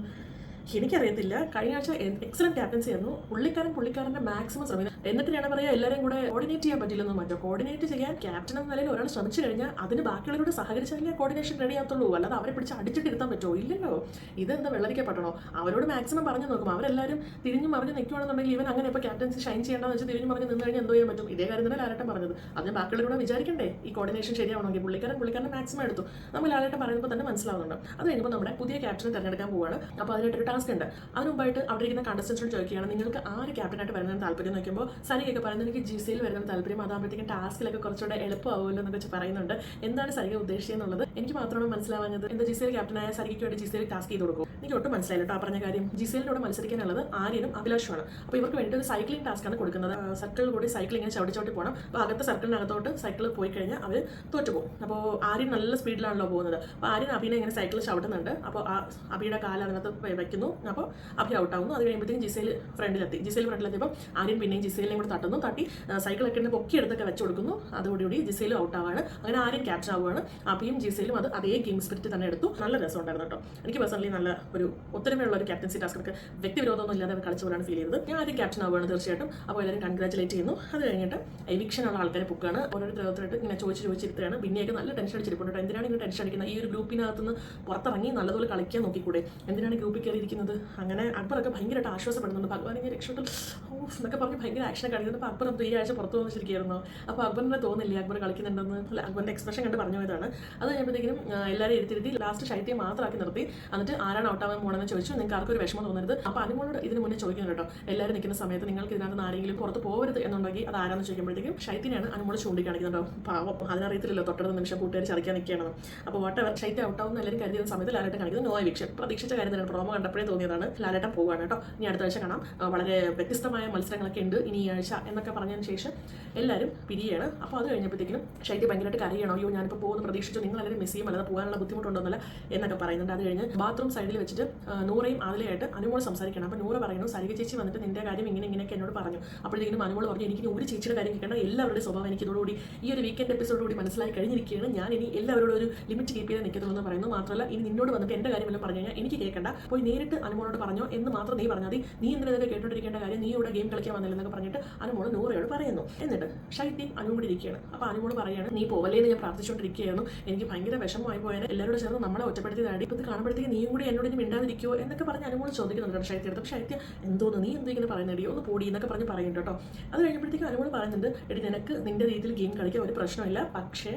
എനിക്കറിയത്തില്ല. കഴിഞ്ഞ ആഴ്ച എക്സലന്റ് ക്യാപ്റ്റൻസി ആയിരുന്നു. പുള്ളിക്കാരൻ പുള്ളിക്കാരന്റെ മാക്സിമം ശ്രമിക്കുക എന്നിട്ട് ഞാൻ പറയാ എല്ലാവരും കൂടെ കോർഡിനേറ്റ് ചെയ്യാൻ പറ്റില്ലെന്ന് മറ്റോ കോർഡിനേറ്റ് ചെയ്യാൻ ക്യാപ്റ്റൻ എന്ന നിലയിൽ ഒരാൾ ശ്രമിച്ചു കഴിഞ്ഞാൽ അതിന് ബാക്കിയുള്ളവരോട് സഹകരിച്ചാലേ കോർഡിനേഷൻ റെഡി ആകത്തുള്ളൂ. അല്ലാതെ അവരെ പിടിച്ച് അടിച്ചിട്ട് ഇരുത്താൻ പറ്റുമോ? ഇല്ലല്ലോ. ഇതെന്താ വെള്ളരിക്കപ്പെടണോ അവരോട് മാക്സിമം പറഞ്ഞു നോക്കും. അവരെല്ലാവരും തിരിഞ്ഞു മറിഞ്ഞ് നിൽക്കുകയാണെന്നുണ്ടെങ്കിൽ ഇവൻ അങ്ങനെ ഇപ്പോൾ ക്യാപ്റ്റൻസി ഷൈൻ ചെയ്യേണ്ടതെന്ന് വെച്ച് തിരിഞ്ഞു മറിഞ്ഞ് നിന്ന് കഴിഞ്ഞാൽ എന്തോ ചെയ്യാൻ പറ്റും? ഇതേ കാര്യം തന്നെ ലാലേട്ടൻ പറഞ്ഞത്. അതിന് ബാക്കിയുള്ളവരോട് വിചാരിക്കണ്ടേ? ഈ കോർഡിനേഷൻ ശരിയാവണമെങ്കിൽ പുള്ളിക്കാരൻ പുള്ളിക്കാരൻ മാക്സിമം എടുത്തു. നമ്മൾ ലാലേട്ടൻ പറയുമ്പോൾ തന്നെ മനസ്സിലാവുന്നുണ്ട്. അത് കഴിഞ്ഞപ്പോൾ നമ്മുടെ പുതിയ ക്യാപ്റ്റനെ തിരഞ്ഞെടുക്കാൻ പോവുകയാണ് അപ്പോൾ അതിനായിട്ടൊരു ടാസ്ക് ഉണ്ട് അതിന് മുമ്പായിട്ട് അവിടെ ഇരിക്കുന്ന കണ്ടസ്റ്റൻസിനോട് ചോദിക്കുകയാണ് നിങ്ങൾക്ക് ആര് ക്യാപ്റ്റനായിട്ട് വരുന്നതിന് താല്പര്യം? നോക്കുമ്പോൾ സരികൊക്കെ പറയുന്നത് എനിക്ക് ജി സിയിൽ വരുന്ന താല്പര്യം. അതാകുമ്പോഴത്തേക്കും ടാസ്കിലൊക്കെ കുറച്ചുകൂടെ എളുപ്പമാവുമല്ലോ എന്നൊക്കെ പറയുന്നുണ്ട്. എന്താണ് സരിക ഉദ്ദേശിച്ചെന്നുള്ളത് എനിക്ക് മാത്രമാണ് മനസ്സിലാവുന്നത് എന്താ ജി സിയിൽ ക്യാപ്റ്റനായ സരികയ്ക്ക് വേണ്ടി ജി സിയിൽ ടാസ്ക് ചെയ്ത് കൊടുക്കും എനിക്ക് ഒട്ടും മനസ്സിലായില്ല കേട്ടോ പറഞ്ഞ കാര്യം. ജി സിയിലൂടെ മത്സരിക്കാനുള്ളത് ആര്യനും അഭിലാഷുമാണ്. അപ്പോൾ ഇവർക്ക് വേണ്ടി ഒരു സൈക്ലിംഗ് ടാസ്ക് ആണ് കൊടുക്കുന്നത്. സർക്കിളിൽ കൂടി സൈക്കിൾ ഇങ്ങനെ ചവിട്ടി ചവിട്ടി പോകണം അപ്പോൾ അകത്തെ സർക്കിളിനകത്തോട്ട് സൈക്കിൾ പോയി കഴിഞ്ഞാൽ അവർ തോറ്റുപോകും. അപ്പോൾ ആര്യൻ നല്ല സ്പീഡിലാണല്ലോ പോകുന്നത്. അപ്പോൾ ആര്യൻ അഭിനെ ഇങ്ങനെ സൈക്കിൾ ചവിട്ടുന്നുണ്ട്. അപ്പോൾ ആ അഭിയുടെ കാല അതിനകത്ത് വെ- വെക്കുന്നു അപ്പോൾ അഭി ഔട്ടാവുന്നു അത് കഴിയുമ്പോഴത്തേക്കും ജിസേൽ ഫ്രണ്ടിലെത്തി ജിസേൽ ഫ്രണ്ടിലെത്തിയപ്പോൾ ആര്യൻ പിന്നെയും ജിസേലിനെയും കൂടെ തട്ടുന്നു. തട്ടി സൈക്കിളൊക്കെ ഉണ്ട് പൊക്കി എടുത്തൊക്കെ വെച്ച് കൊടുക്കുന്നു. അതോടുകൂടി ഔട്ട് ഔട്ടാവാണ് അങ്ങനെ ആരും ക്യാപ്റ്റൻ ആവുകയാണ് അഭിയും ജിസേലും അത് അതേ ഗെയിം സ്പിരിറ്റ് തന്നെ എടുത്തു. നല്ല രസം ഉണ്ടായിരുന്നു കേട്ടോ. എനിക്ക് പേഴ്സണലി നല്ല ഒരു ഒത്തരമയുള്ള ഒരു ക്യാപ്റ്റൻസി ടാസ്കൊക്കെ വ്യക്തിവിരോധമൊന്നും ഇല്ലാതെ കളിച്ച പോലെയാണ് ഫീൽ ചെയ്തത്. ഞാൻ ആദ്യം ക്യാപ്റ്റൻ ആവുകയാണ് തീർച്ചയായിട്ടും. അപ്പോൾ എല്ലാവരും കൺഗ്രാറ്റുലേറ്റ് ചെയ്യുന്നു. അത് കഴിഞ്ഞിട്ട് എവിക്ഷനുള്ള ആൾക്കാരെ പൊക്കുകയാണ് ഓരോരുത്തരോരുത്തരായിട്ട് ഇങ്ങനെ ചോദിച്ച് ചോദിച്ചിരുത്തുകയാണ് പിന്നെയൊക്കെ നല്ല ടെൻഷൻ അടിച്ചിരിപ്പുണ്ട് എന്തിനാണ് ഇങ്ങനെ ടെൻഷൻ അടിക്കുന്നത്? ഈ ഒരു ഗ്രൂപ്പിനകത്തുനിന്ന് പുറത്തിറങ്ങി നല്ലതുപോലെ കളിക്കാൻ നോക്കിക്കൂടെ? എന്തിനാണ് ഗ്രൂപ്പിൽ കയറി ഇരിക്കുന്നത്. അങ്ങനെ അക്ബറൊക്കെ ഭയങ്കരമായിട്ട് ആശ്വാസപ്പെടുന്നുണ്ട്. ഭഗവാൻ ഇങ്ങനെ രക്ഷപ്പെട്ടു ഓ എന്നൊക്കെ പറഞ്ഞ് ഭയങ്കര ആക്ഷൻ കാണിക്കുന്നത് അപ്പോൾ അക്ബർ ഈ ആഴ്ച പുറത്ത് വന്ന് ശരിക്കായിരുന്നു അപ്പോൾ അക്ബറിനെ തോന്നില്ലേ അക്ബർ കളിക്കുന്നുണ്ടെന്ന്? അല്ല അക്ബറിന്റെ എക്സ്പ്രഷൻ കണ്ട് പറഞ്ഞു പോയതാണ്. അത് കഴിഞ്ഞപ്പോഴത്തേക്കും ആ, എല്ലാവരും ഇരുത്തിരുത്തി ലാസ്റ്റ് ശൈത്യം മാത്രമാക്കി നിർത്തി. എന്നിട്ട് ആരാണ് ഔട്ടാവാൻ പോകണമെന്ന് ചോദിച്ചു. നിങ്ങൾക്ക് ആർക്കൊരു വിഷമം തോന്നരുത്. അപ്പോൾ അനുമോളോട് ഇതിന് മുന്നേ ചോദിക്കുന്നു കേട്ടോ. എല്ലാവരും നിൽക്കുന്ന സമയത്ത് നിങ്ങൾക്ക് ഇതിനകത്ത് ആരെങ്കിലും പുറത്ത് പോകരുത് എന്നുണ്ടെങ്കിൽ അത് ആരാന്ന് ചോദിക്കുമ്പോഴത്തേക്കും ശൈത്യനെയാണ് അനുമോൾ ചൂണ്ടിക്കാണിക്കുന്നുണ്ടോ പാവം. അതിനറിയത്തില്ലല്ലോ തൊട്ടടുത്ത നിമിഷം കൂട്ടുകാർ ചറിക്കാൻ നിൽക്കുകയാണെന്ന്. അപ്പോൾ വട്ടവർ ശൈത്യം ഔട്ടാവുന്ന എല്ലാവരും കരുതിയ സമയത്ത് എല്ലാവരും കാണിക്കുന്നത് നോ എവിക്ഷൻ പ്രതീക്ഷിച്ച കാര്യം തന്നെ പ്രോമോ കണ്ടപ്പോഴേ തോന്നിയതാണ്. ലാലേട്ടൻ പോവുകയാണ് കേട്ടോ. ഇനി അടുത്ത ആഴ്ച കാണാം. വളരെ വ്യത്യസ്തമായ മത്സരങ്ങളൊക്കെ ഉണ്ട് ഇനി ഈ ആഴ്ച എന്നൊക്കെ പറഞ്ഞതിന് ശേഷം എല്ലാവരും പിരിയാണ്. അപ്പോൾ അത് കഴിഞ്ഞപ്പോഴത്തേക്കും ശൈത്യം ഭയങ്കരമായിട്ട് കരയണോ. അയ്യോ ഞാനിപ്പോൾ പോകുന്ന പ്രതീക്ഷിച്ചു. നിങ്ങൾ എല്ലാവരും മിസ് ചെയ്യും അല്ലാതെ പോകാനുള്ള ബുദ്ധിമുട്ടുണ്ടോന്നല്ല എന്നൊക്കെ പറയുന്നുണ്ട്. അത് കഴിഞ്ഞ് ബാത്റൂം സൈഡിൽ വെച്ചിട്ട് നൂറയും ആദിലയായിട്ട് അനുമോൾ സംസാരിക്കണം. അപ്പോൾ നൂറ് പറയുന്നു സരിക ചേച്ചി വന്നിട്ട് നിന്റെ കാര്യം ഇങ്ങനെ ഇങ്ങനെയൊക്കെ എന്നോട് പറഞ്ഞു. അപ്പോഴത്തേക്കും അനുമോൾ പറഞ്ഞു എനിക്ക് ഒരു ചേച്ചിയുടെ കാര്യം കേൾക്കേണ്ട. എല്ലാവരുടെ സ്വഭാവം എനിക്ക് ഇതോടുകൂടി ഈ ഒരു വീക്കെൻഡ് എപ്പിസോഡോടുകൂടി മനസ്സിലായി കഴിഞ്ഞിരിക്കുകയാണ്. ഞാൻ ഇനി എല്ലാവരോടും ഒരു ലിമിറ്റ് കീപ്പ് ചെയ്യാൻ നിൽക്കുന്നു എന്ന് പറയുന്നു. മാത്രമല്ല ഇനി നിന്നോട് വന്നിട്ട് എന്റെ കാര്യമെല്ലാം പറഞ്ഞു കഴിഞ്ഞാൽ എനിക്ക് കേൾക്കണ്ട. പോയി നേരിട്ട് അനുമോളോട് പറഞ്ഞോ എന്ന് മാത്രം നീ പറഞ്ഞാൽ മതി. നീ എന്തിനാ കേട്ടോണ്ടിരിക്കേണ്ട കാര്യം? നീ ഇവിടെ ഗെയിം കളിക്കാൻ വന്നില്ലെന്നൊക്കെ പറഞ്ഞിട്ട് അനുമോൾ നൂറയോട് പറയുന്നു. എന്നിട്ട് ഷൈത്യം അനുമോട് ഇരിക്കുകയാണ്. അപ്പോൾ അനുമോൾ പറയുകയാണ് നീ പോവല്ലേ എന്ന് ഞാൻ പ്രാർത്ഥിച്ചുകൊണ്ടിരിക്കുകയായിരുന്നു എനിക്ക് ഭയങ്കര വിഷമമായി പോയാൽ എല്ലാവരോട് ചേർന്ന് നമ്മളെ ഒറ്റപ്പെടുത്തിയതാടി ഇപ്പം ഇത് കാണുമ്പോഴത്തേക്ക് നീയും കൂടി എന്നോട് ഇനി മിണ്ടാതിരിക്കുമോ എന്നൊക്കെ പറഞ്ഞ് അനുമോൾ ചോദിക്കുന്നുണ്ട് ഷൈത്യം അടുത്ത്. ഷൈത്യ എന്തോന്ന്? നീ എന്തോ ഇങ്ങനെ പറയുന്നടി ഒന്ന് പോടി എന്നൊക്കെ പറഞ്ഞ് പറയുന്നുണ്ട് കേട്ടോ. അത് കഴിഞ്ഞപ്പോഴത്തേക്ക് അനുമോൾ പറയുന്നുണ്ട് എടി നിനക്ക് നിന്റെ രീതിയിൽ ഗെയിം കളിക്കാൻ ഒരു പ്രശ്നമില്ല. പക്ഷേ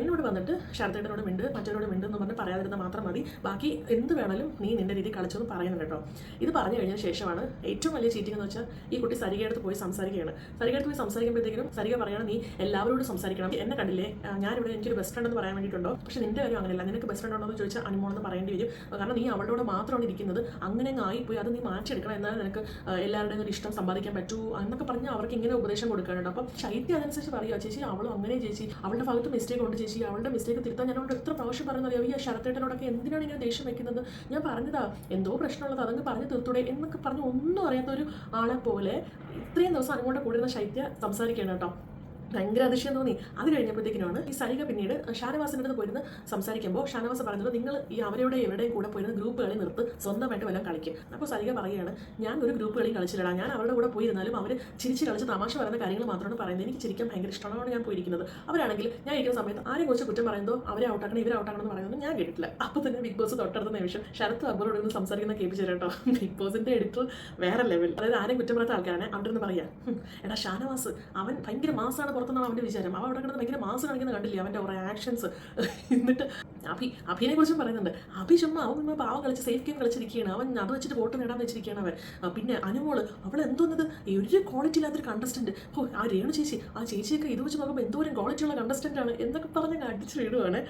എന്നോട് വന്നിട്ട് ശരത്തേട്ടനോട് മിണ്ട് മറ്റവരോട് മിണ്ട് എന്ന് പറഞ്ഞ് പറയാതിരുന്ന മാത്രം മതി. ബാക്കി എന്ത് വേണമെങ്കിലും നീ നിന്റെ രീതിയിൽ കളിച്ചെന്ന് പറയുന്നത് കേട്ടോ. ഇത് പറഞ്ഞു കഴിഞ്ഞ ശേഷമാണ് ഏറ്റവും വലിയ ചീറ്റിംഗ് എന്ന് വെച്ചാൽ ഈ കുട്ടി സരികയടുത്ത് പോയി സംസാരിക്കുകയാണ്. സരികയടുത്ത് പോയി സംസാരിക്കുമ്പോഴത്തേക്കും സരിക പറയണം നീ എല്ലാവരോടും സംസാരിക്കണം. എന്നെ കണ്ടില്ലേ? ഞാനിവിടെ എനിക്കൊരു ബെസ്റ്റ് ഫ്രണ്ട് എന്ന് പറയാൻ വേണ്ടിയിട്ടുണ്ടോ? പക്ഷെ നിന്റെ കാര്യം അങ്ങനെയല്ല. നിനക്ക് ബെസ്റ്റ് ഫ്രണ്ട് ഉണ്ടോ എന്ന് ചോദിച്ചാൽ അനുമോളെന്ന് പറയേണ്ടി വരും. കാരണം നീ അവളോട് മാത്രമാണ് ഇരിക്കുന്നത്. അങ്ങനെ അങ്ങ് ആയിപ്പോയി. അത് നീ മാറ്റിയെടുക്കണം. എന്നാൽ നിനക്ക് എല്ലാവരുടെയും ഇഷ്ടം സമ്പാദിക്കാൻ പറ്റൂ എന്നൊക്കെ പറഞ്ഞ് അവർക്ക് ഇങ്ങനെ ഉപദേശം കൊടുക്കാനുണ്ട്. അപ്പം ശൈത്യം അതനുസരിച്ച് പറയുക ചേച്ചി അവളും അങ്ങനെ ചേച്ചി. അവളുടെ ഭാഗത്ത് മിസ്റ്റേക്ക് ഉണ്ട് ചേച്ചി. അവളുടെ മിസ്റ്റേക്ക് തിരുത്താൻ ഞാൻ എത്ര പ്രാവശ്യം അറിയാം ഈ ശരത്തേട്ടനോടൊക്കെ എന്തിനാണ് ഇങ്ങനെ ദേഷ്യം വെക്കുന്നത്? ഞാൻ പറഞ്ഞതാ എന്തോ പ്രശ്നമുള്ളത് അതങ്ങ് പറഞ്ഞു തീർത്തൂടെ എന്നൊക്കെ പറഞ്ഞ് ഒന്നും അറിയാത്ത ഒരു ആളെ പോലെ ഇത്രയും ദിവസം അനുകൊണ്ട് കൂടിയിരുന്ന ശൈത്യ സംസാരിക്കുകയാണ് കേട്ടോ. ഭയങ്കര അതിശയം തോന്നി. അത് കഴിഞ്ഞപ്പോഴത്തേക്കിനാണ് ഈ സരിക പിന്നീട് ഷാനവാസിന്റെ അടുത്ത് പോയിരുന്ന് സംസാരിക്കുമ്പോൾ ഷാനവാസ് പറഞ്ഞത് നിങ്ങൾ ഈ അവരുടെ എവിടെയും കൂടെ പോയിരുന്ന ഗ്രൂപ്പ് കളി നിർത്ത് സ്വന്തമായിട്ട് വല്ലതും കളിക്കും. അപ്പോൾ സരിക പറയുകയാണ് ഞാൻ ഒരു ഗ്രൂപ്പ് കളി കളിച്ചില്ലടാ. ഞാൻ അവരുടെ കൂടെ പോയിരുന്നാലും അവർ ചിരിച്ച് കളിച്ച് തമാശ പറയുന്ന കാര്യങ്ങൾ മാത്രമാണ് പറയുന്നത്. എനിക്ക് ചിരിക്കാൻ ഭയങ്കര ഇഷ്ടമാണ് ഞാൻ പോയിരിക്കുന്നത്. അവരാണെങ്കിൽ ഞാൻ ഇരിക്കുന്ന സമയത്ത് ആരെയും കുറിച്ച് കുറ്റം പറയുന്നതോ അവരെ ഔട്ടാക്കണം ഇവരെ ഔട്ടാക്കണം എന്ന് പറയുന്നത് ഞാൻ കേട്ടില്ല അപ്പോൾ തന്നെ ബിഗ് ബോസ് തൊട്ടടുത്ത നിമിഷം ശരത് അബ്ബറോട് നിന്ന് സംസാരിക്കുന്ന കേൾപ്പിച്ചു കേട്ടോ. [LAUGHS] ബിഗ് ബോസിന്റെ എഡിറ്റർ വേറെ ലെവൽ അതായത് ആരെയും കുറ്റം പറയാത്ത ആൾക്കാരാണ് അവിടെ നിന്ന് പറയാം എടാ ഷാനവാസ് അവൻ ഭയങ്കര മാസമാണ് പുറത്തുനിന്നാണ് അവന്റെ വിചാരം. അവൻ അവിടെ കിടന്ന് ഭയങ്കര മാസം കാണിക്കുന്ന കണ്ടില്ലേ? അവന്റെ കുറെ ആക്ഷൻസ് എന്നിട്ട് അഭി അഭിനെ കുറിച്ചും പറയുന്നുണ്ട്. അഭി ചുമ്മാ അവൻ പാവം കളിച്ച് സേഫ് ഗെയിം കളിച്ചിരിക്കുകയാണ്. അവൻ അത് വെച്ചിട്ട് വോട്ട് നേടാൻ വെച്ചിരിക്കുകയാണ് അവൻ. പിന്നെ അനുമോൾ അവൾ എന്തോന്നത്? ഒരു ക്വാളിറ്റി ഇല്ലാത്തൊരു കണ്ടസ്റ്റന്റ് ഓ ആ രേണു ചേച്ചി ആ ചേച്ചിയൊക്കെ ഇത് വെച്ച് നോക്കുമ്പോൾ എന്തോരം ക്വാളിറ്റി ഉള്ള കണ്ടസ്റ്റന്റ് ആണ് എന്നൊക്കെ പറഞ്ഞ് അടിച്ച് വിടുവാണ്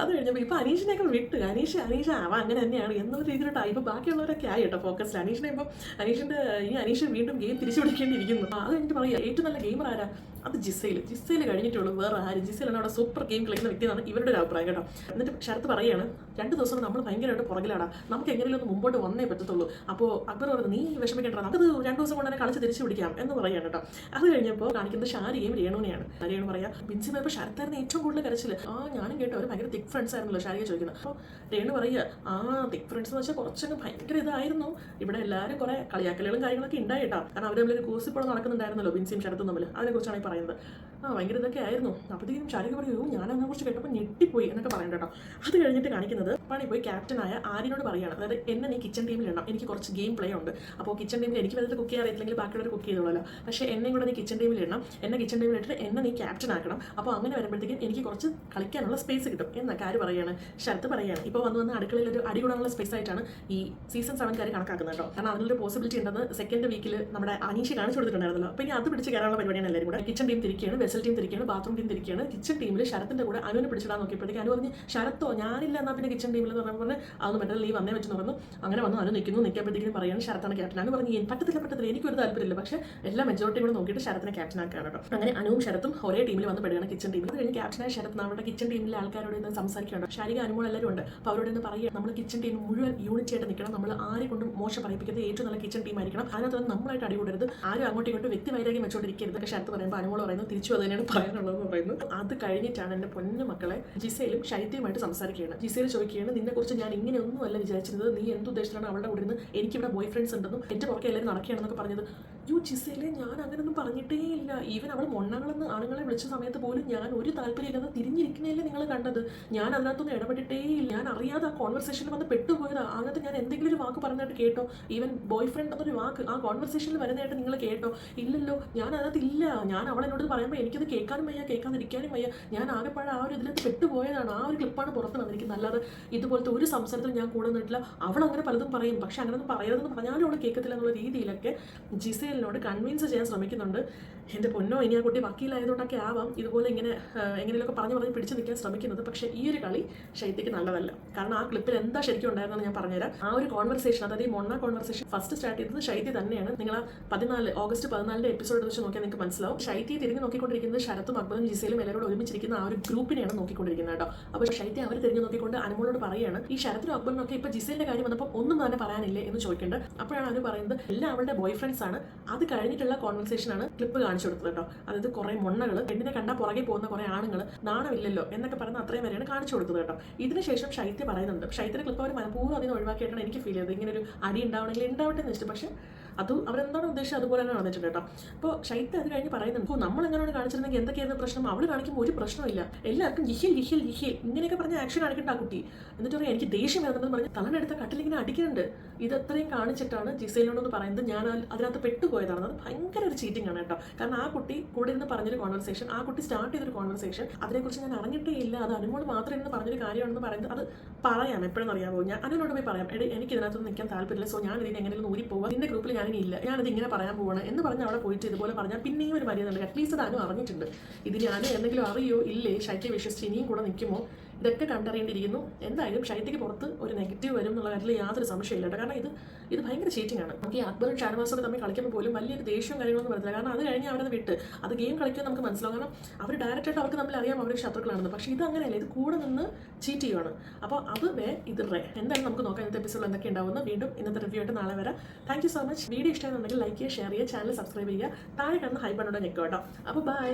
അത് കഴിഞ്ഞപ്പോൾ ഇപ്പൊ അനീഷിനെയൊക്കെ വിട്ട്. അനീഷ് അനീഷ് അവ അങ്ങനെ തന്നെയാണ്. എന്നുള്ള രീതിയിലോട്ടായി ടൈപ്പ് ബാക്കിയുള്ളവരൊക്കെ ആയി കേട്ടോ ഫോക്കസ് അനീഷിനെ ഇപ്പം അനീഷിന്റെ ഈ അനീഷ് വീണ്ടും ഗെയിം തിരിച്ചു പിടിക്കേണ്ടിയിരിക്കുന്നു അത് എനിക്ക് പറയാം ഏറ്റവും നല്ല ഗെയിമർ ആരാ? അത് ജിസയിൽ ജിസയിൽ കഴിഞ്ഞിട്ടുള്ളൂ വേറെ ആരും. ജിസയിലാണ് അവിടെ സൂപ്പർ ഗെയിം കളിക്കുന്ന വ്യക്തിയാണ് ഇവരുടെ ഒരു അഭിപ്രായം കേട്ടോ. എന്നിട്ട് ശരത്ത് പറയാണ് രണ്ട് ദിവസം നമ്മൾ ഭയങ്കരമായിട്ട് പുറകിലാണ് നമുക്ക് എങ്ങനെയും ഒന്ന് മുമ്പോട്ട് വന്നേ പറ്റത്തുള്ളൂ. അപ്പോൾ അക്ബർ പറഞ്ഞു നീ വിഷമിക്കേണ്ട. നമുക്ക് രണ്ട് ദിവസം കൊണ്ട് തന്നെ കളിച്ച് തിരിച്ചു പിടിക്കാം. എന്ന് പറയാണ് കേട്ടോ. അത് കഴിഞ്ഞപ്പോൾ കാണിക്കുന്നത് ഷാരിയും രേണുവിനെയാണ്. രേണു പറയാ ബിൻസി പോയപ്പോൾ ശരത്തായിരുന്നു ഏറ്റവും കൂടുതൽ കരച്ചിൽ ആ ഞാനും കേട്ടോ. അവർ ഭയങ്കര തിക് ഫ്രണ്ട്സ് ആയിരുന്നല്ലോ ഷാരിയെ ചോദിക്കുന്നത്. അപ്പോൾ രേണു പറയുക ആ തിക് ഫ്രണ്ട്സ് എന്ന് വെച്ചാൽ കുറച്ചൊക്കെ ഭയങ്കര ഇതായിരുന്നു. ഇവിടെ എല്ലാവരും കുറെ കളിയാക്കലുകളും കാര്യങ്ങളൊക്കെ ഉണ്ടായി കേട്ടോ. കാരണം അവർ തമ്മിൽ ഒരു കൂസിപ്പോൾ നടക്കുന്നുണ്ടായിരുന്നല്ലോ ബിൻസിയും ശരത്തും തമ്മിൽ അതിനെക്കുറിച്ചാണ് ഈ പറയുന്നത്. ആ ഭയങ്കര ഇതൊക്കെ ആയിരുന്നു. അപ്പോഴത്തേക്കും ശാരിക പറയൂ ഞാൻ അതിനെ കുറിച്ച് കേട്ടപ്പോൾ ഞെട്ടിപ്പോയി എന്നൊക്കെ പറയണ്ട കേട്ടോ. അത് കഴിഞ്ഞിട്ട് കാണിക്കുന്നത് പണി പോയി ക്യാപ്റ്റനായ ആര്യനോട് പറയുകയാണ്. അതായത് എന്നെ നീ കിച്ചൺ ടീമിൽ ഇടണം. എനിക്ക് കുറച്ച് ഗെയിം പ്ലേ ഉണ്ട്. അപ്പോൾ കിച്ചൺ ടീമിൽ എനിക്ക് വലുത് കുക്ക് ചെയ്യാൻ അറിയില്ലെങ്കിൽ ബാക്കിയുള്ളവർ കുക്ക് ചെയ്തോളല്ലോ പക്ഷേ എന്നെ കൂടെ നീ കിച്ചൺ ടീമിൽ ഇടണം. എന്നെ കിച്ചൺ ടീമിൽ ഇട്ടിട്ട് എന്നെ നീ ക്യാപ്റ്റൻ ആക്കണം. അപ്പോൾ അങ്ങനെ വരുമ്പോഴത്തേക്കും എനിക്ക് കുറച്ച് കളിക്കാനുള്ള സ്പേസ് കിട്ടും എന്നൊക്കെ ആര് പറയാണ് ശരത്ത് പറയാണ് ഇപ്പോൾ വന്ന് വന്ന് അടുക്കളയിൽ ഒരു അടികൂടാനുള്ള സ്പേസ് ആയിട്ടാണ് ഈ സീസൺ സെവൻകാർ കണക്കാക്കുന്നത് കേട്ടോ. കാരണം അതിനൊരു പോസിബിലിറ്റി ഉണ്ടെന്ന് സെക്കൻഡ് വീക്കിൽ നമ്മുടെ അനീഷ് കാണിച്ചു കൊടുത്തിട്ടുണ്ടായിരുന്നല്ലോ. അപ്പോൾ ഇനി അത് പിടിച്ച് കയറാനുള്ള പരിപാടിയാണ് എല്ലാവരും കൂടെ. കിച്ചൺ ടീം തിരിക്കുകയാണ്. വെസൽ ടീം തിരിക്കുകയാണ് ബാത്റൂം ടീം തിരിക്കുകയാണ്. കിച്ചൺ ടീമിൽ ശരത്തിന്റെ കൂടെ അനുവിനെ പിടിച്ചിടാൻ നോക്കിയപ്പോഴത്തേക്ക് അനു പറഞ്ഞ് ശരത്തോ ഞാനില്ല എന്നാൽ പിന്നെ കിച്ചൺ ടീമിൽ എന്ന് പറഞ്ഞപ്പോൾ അതൊന്നും മറ്റേ ലീവ് വന്നേ വെച്ച് പറഞ്ഞു. അങ്ങനെ വന്നു അനു നിൽക്കുന്നു നിൽക്കുമ്പോഴത്തേക്കും പറയാണ് ശരത്താണ് ക്യാപ്റ്റൻ അനു പറഞ്ഞു "എനിക്ക് പറ്റത്തില്ല പറ്റത്തില്ല എനിക്കൊരു താല്പര്യമില്ല പക്ഷേ എല്ലാ മെജോറിറ്റി കൂടെ നോക്കിയിട്ട് ശരത്തിനെ ക്യാപ്റ്റൻ ആക്കുകയാണ് കേട്ടോ. അങ്ങനെ അനുവും ശരത്തും ഒരേ ടീമിൽ വന്ന് പെടുകയാണ് കിച്ചൺ ടീമിൽ അത് കഴിഞ്ഞ് ക്യാപ്റ്റനായ ശരത്ത് നമ്മുടെ കിച്ചൺ ടീമിലെ ആൾക്കാരോട് ഇന്ന് സംസാരിക്കുകയാണ്. ശാരീരിക അനുമോൾ എല്ലാവരും ഉണ്ട്. അപ്പോൾ അവരോട് ഇന്ന് പറയുക നമ്മൾ കിച്ചൺ ടീം മുഴുവൻ യൂണിറ്റ് ആയിട്ട് നിൽക്കണം. നമ്മൾ ആരെ കൊണ്ടും മോശം പറയിപ്പിക്കുന്നത് ഏറ്റവും നല്ല കിച്ചൺ ടീം ആയിരിക്കണം. അതിനകത്ത് നമ്മളായിട്ട് അടികൂടരുത്. ആരും അങ്ങോട്ടും ഇങ്ങോട്ടും വ്യക്തി വൈരാഗ്യം വെച്ചോണ്ടിരിക്കരുത്. ശരത്ത് പറയുമ്പോൾ അനുമോൾ പറയുന്നു തിരിച്ചു തന്നെയാണ് പറയാനുള്ളതെന്ന് പറയുന്നു അത് കഴിഞ്ഞിട്ടാണ് എന്റെ പൊന്നു മക്കളെ ജിസയിലും ശൈത്യമായിട്ട് സംസാരിക്കുകയാണ്. ജിസയിൽ ചോദിക്കുകയാണ് നിന്നെ കുറിച്ച് ഞാൻ ഇങ്ങനെയൊന്നും അല്ല വിചാരിച്ചിരുന്നത്. നീ എന്തുദ്ദേശത്തിലാണ് അവളുടെ കൂടെ നിന്ന് എനിക്കിവിടെ ബോയ് ഫ്രണ്ട്സ് ഉണ്ടെന്നും എന്റെ പുറകെ എല്ലാവരും നടക്കുകയാണെന്നൊക്കെ പറഞ്ഞത്? യു ജിസയിലെ ഞാൻ അങ്ങനൊന്നും പറഞ്ഞിട്ടേ ഇല്ല. ഈവൻ അവൾ മൊണ്ണകളെന്ന് ആണുങ്ങളെ വിളിച്ച സമയത്ത് പോലും ഞാൻ ഒരു താല്പര്യമില്ലാതെ തിരിഞ്ഞിരിക്കുന്നതല്ലേ നിങ്ങൾ കണ്ടത്? ഞാൻ അതിനകത്തൊന്നും ഇടപെട്ടിട്ടേ ഇല്ല. ഞാൻ അറിയാതെ ആ കോൺവെർസേഷനിൽ വന്ന് പെട്ടുപോയതാ. അതിനകത്ത് ഞാൻ എന്തെങ്കിലും ഒരു വാക്ക് പറഞ്ഞിട്ട് കേട്ടോ. ഈവൻ ബോയ് ഫ്രണ്ട് എന്നൊരു വാക്ക് ആ കോൺവെർസേഷനിൽ വരുന്നതായിട്ട് നിങ്ങൾ കേട്ടോ. ഇല്ലല്ലോ ഞാൻ അതിനകത്ത് ഇല്ല ഞാൻ അവൾ എന്നോട് പറയുമ്പോൾ എനിക്കത് കേൾക്കാനും വയ്യ കേൾക്കാതിരിക്കാനും വയ്യ. ഞാൻ ആകെപ്പാടെ ആ ഒരു ഇതിനകത്ത് പെട്ടുപോയതാണ്. ആ ഒരു ക്ലിപ്പാണ് പുറത്ത് വന്നിരിക്കുന്നത്. അല്ലാതെ ഇതുപോലത്തെ ഒരു സംസാരത്തിൽ ഞാൻ കൂടെ നിന്നിട്ടില്ല. അവൾ അങ്ങനെ പലതും പറയും. പക്ഷെ അങ്ങനെയൊന്നും പറയരുതെന്ന് പറഞ്ഞാലും അവൾ കേൾക്കത്തില്ല എന്നുള്ള രീതിയിലൊക്കെ ജിസേലിനോട് കൺവിൻസ് ചെയ്യാൻ ശ്രമിക്കുന്നുണ്ട്. എന്റെ പൊന്നോ ഇനി ആ കുട്ടി വക്കീലായതുകൊണ്ടൊക്കെ ആവാം. ഇതുപോലെ ഇങ്ങനെ എങ്ങനെയൊക്കെ പറഞ്ഞു പറഞ്ഞ് പിടിച്ചു നിൽക്കാൻ ശ്രമിക്കുന്നത്. പക്ഷേ ഈ ഒരു കളി ശൈത്യക്ക് നല്ലതല്ല. കാരണം ആ ക്ലിപ്പിൽ എന്താ ശരിക്കും ഉണ്ടായിരുന്നെന്ന് ഞാൻ പറഞ്ഞുതരാം. ആ ഒരു കോൺവെർസേഷൻ അതായത് ഈ മൊണ്ണ കോൺവെർസേഷൻ ഫസ്റ്റ് സ്റ്റാർട്ട് ചെയ്തത് ശൈത്യ തന്നെയാണ്. നിങ്ങൾ ആ പതിനാല് ഓഗസ്റ്റ് പതിനാലിന്റെ എപ്പിസോഡ് വെച്ച് നോക്കിയാൽ നിങ്ങൾക്ക് മനസ്സിലാവും. ശൈത്യ തിരിഞ്ഞ് നോക്കിക്കൊണ്ടിരിക്കുന്നത് ശരത്തും അക്ബറും ജിസയിലും എല്ലാവരോടും ഒരുമിച്ചിരിക്കുന്ന ആ ഒരു ഗ്രൂപ്പിനെയാണ് നോക്കിക്കൊണ്ടിരിക്കുന്നത് കേട്ടോ. അപ്പോൾ ശൈത്യ അവർ തിരിഞ്ഞ് നോക്കിക്കൊണ്ട് അനുമോളോട് പറയുകയാണ് ഈ ശരത്തിനും അക്ബറിനും ഒക്കെ ഇപ്പോൾ ജിസയിന്റെ കാര്യം വന്നപ്പോൾ ഒന്നും തന്നെ പറയാനില്ലേ? എന്ന് ചോദിക്കേണ്ടത് അപ്പോഴാണ് അവർ പറയുന്നത് എല്ലാം അവളുടെ ബോയ് ഫ്രണ്ട്സ് ആണ്. അത് കഴിഞ്ഞിട്ടുള്ള കോൺവെർസേഷൻ ആണ് ക്ലിപ്പ് കാണിച്ചു കൊടുത്തത് കേട്ടോ അതായത് കുറേ മുണ്ണകൾ പെണ്ണിനെ കണ്ടാൽ പുറകെ പോകുന്ന കുറേ ആണുങ്ങൾ നാണമില്ലല്ലോ എന്നൊക്കെ പറയുന്ന അത്രയും വരെയാണ് കാണിച്ചു കൊടുത്തത് കേട്ടോ. ഇതിനുശേഷം ശൈത്യ പറയുന്നുണ്ട്. ശൈത്യ ക്ലിപ്പ് അവർ മനഃപൂർവം അതിനെ ഒഴിവാക്കിയിട്ടാണ് എനിക്ക് ഫീൽ ചെയ്തത്. ഇങ്ങനെ ഒരു അടി ഉണ്ടാവണമെങ്കിൽ ഉണ്ടാവട്ടെ എന്ന് വെച്ചിട്ട് പക്ഷേ അത് അവരെന്താണ് ഉദ്ദേശിച്ചത്? അതുപോലെ തന്നെ നടന്നിട്ടുണ്ട് കേട്ടോ. അപ്പോൾ ശൈത്യ അത് കഴിഞ്ഞ് പറയുന്നുണ്ട് ഓ നമ്മൾ എങ്ങനെയാണ് കാണിച്ചിരുന്നെങ്കിൽ എന്തൊക്കെയായിരുന്നു പ്രശ്നം? അവൾ കാണിക്കുമ്പോൾ ഒരു പ്രശ്നമില്ല എല്ലാവർക്കും ജിഹിൽ ജിഹിൽ ജിഹിൽ ഇങ്ങനെയൊക്കെ പറഞ്ഞ ആക്ഷൻ കാണിക്കണ്ട കുട്ടി. എന്നിട്ട് പറയാം എനിക്ക് ദേഷ്യം വരുന്നെന്ന് പറഞ്ഞ് തലനെടുത്ത കട്ടിലിങ്ങനെ അടിക്കുന്നുണ്ട്. ഇത് അത്രയും കാണിച്ചിട്ടാണ് എന്ന് പറയുന്നത്. ഞാൻ അതിനകത്ത് പെട്ടുപോയതാണ്. അത് ഭയങ്കര ഒരു ചീറ്റിംഗ് ആണ് കേട്ടോ. കാരണം ആ കുട്ടി കൂടെ ഇരുന്ന് പറഞ്ഞൊരു കോൺവെർസേഷൻ ആ കുട്ടി സ്റ്റാർട്ട് ചെയ്തൊരു കോൺവെർസേഷൻ അതിനെക്കുറിച്ച് ഞാൻ അറിഞ്ഞിട്ടേ ഇല്ല. അത് അനുമോട് മാത്രം ഇരുന്ന് പറഞ്ഞൊരു കാര്യമാണെന്ന് പറയുന്നത് അത് പറയാം. എപ്പോഴും അറിയാമോ ഞാൻ അനുവിനോട് പോയി പറയാം. എടി എനിക്ക് ഇതിനകത്തൊന്നും നിൽക്കാൻ താല്പര്യമില്ല. സോ ഞാൻ ഇതിന് എങ്ങനെയും ഊരി പോവാം നിന്റെ ഗ്രൂപ്പിൽ ഞാനിനി ഇല്ല ഞാനിത് ഇങ്ങനെ പറയാൻ പോവാണ് എന്ന് പറഞ്ഞ് അവിടെ പോയിട്ട് ഇതുപോലെ പറഞ്ഞാൽ പിന്നെയും ഒരു മര്യാദ ഉണ്ട് അറ്റ്ലീസ്റ്റ് അത് അനു അറിഞ്ഞിട്ടുണ്ട്. ഇത് ഞാൻ എന്തെങ്കിലും അറിയോ? ഇല്ലേ? ശൈത്യ വിശ്വസിച്ച് ഇനിയും കൂടെ നിൽക്കുമോ? ഇതൊക്കെ കണ്ടറിയേണ്ടിയിരിക്കുന്നു. എന്തായാലും ഷൈത്യക്ക് പുറത്ത് ഒരു നെഗറ്റീവ് വരും എന്നുള്ള കാര്യത്തിൽ യാതൊരു സംശയമില്ല കേട്ടോ. കാരണം ഇത് ഇത് ഭയങ്കര ചീറ്റിംഗ് ആണ്. നമുക്ക് ഈ അക്ബറും ഷാനവാസും തമ്മിൽ കളിക്കുമ്പോൾ പോലും വലിയൊരു ദേഷ്യവും കാര്യങ്ങളൊന്നും വരത്തില്ല. കാരണം അത് കഴിഞ്ഞ് അവരത് വിട്ട്. അത് ഗെയിം കളിക്കുമ്പോൾ നമുക്ക് മനസ്സിലാവും. കാരണം അവർ ഡയറക്റ്റായിട്ട് അവർക്ക് തമ്മിൽ അറിയാം അവർ ശത്രുക്കളാണെന്ന്. പക്ഷേ ഇത് അങ്ങനെയല്ല. ഇത് കൂടെ നിന്ന് ചീറ്റ് ചെയ്യുവാണ്. അപ്പോൾ അത് വേ ഇത് റേ. എന്തായാലും നമുക്ക് നോക്കാം ഇന്നത്തെ എപ്പിസോഡിൽ എന്തൊക്കെ ഉണ്ടാവുമെന്ന്. വീണ്ടും ഇന്നത്തെ റിവ്യൂ ആയിട്ട് നാളെ വരാം. Thank you so much video ഇഷ്ടമാണെന്നുണ്ടെങ്കിൽ like ചെയ്യുക ഷെയർ ചെയ്യുക ചാനൽ സബ്സ്ക്രൈബ് ചെയ്യുക. താഴെ കിടന്ന് ഹൈ ഞെക്കുക കേട്ടോ. അപ്പോൾ ബൈ